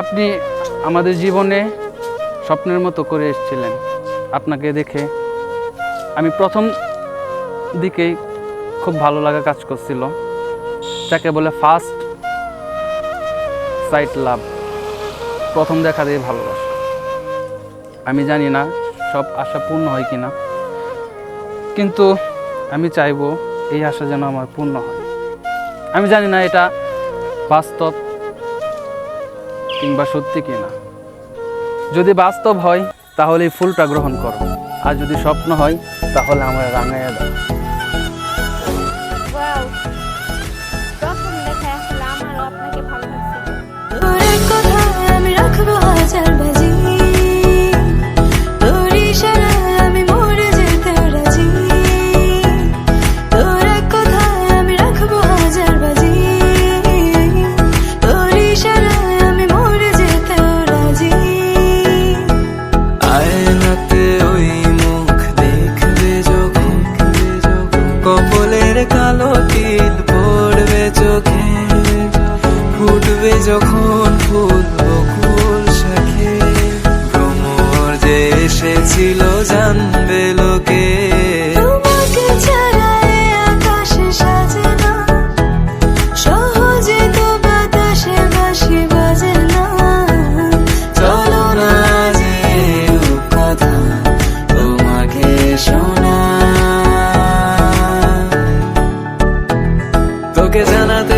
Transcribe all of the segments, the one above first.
আপনি আমাদের জীবনে স্বপ্নের মতো করে এসেছিলেন আপনাকে দেখে। আমি প্রথম দিকেই খুব ভালো লাগা কাজ করছিল, যাকে বলে ফার্স্ট সাইট লাভ, প্রথম দেখা দিয়ে ভালোবাসা। আমি জানি না সব আশা পূর্ণ হয় কিনা, কিন্তু আমি চাইব এই আশা যেন আমার পূর্ণ হয়। আমি জানি না এটা বাস্তব কিংবা সত্যি কি না যদি বাস্তব হয়, তাহলে এই ফুলটা গ্রহণ করো। আর যদি স্বপ্ন হয়, তাহলে আমরা রাঙাইয়া দাও। যখন ফুল বকুল শাখে ভ্রমর যে এসেছিল জানবে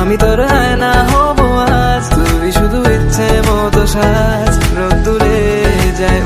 আমি তোর আয়না হব আজ। তুই শুধু ইচ্ছে মতো সাজ। রোদ্দুরে যায়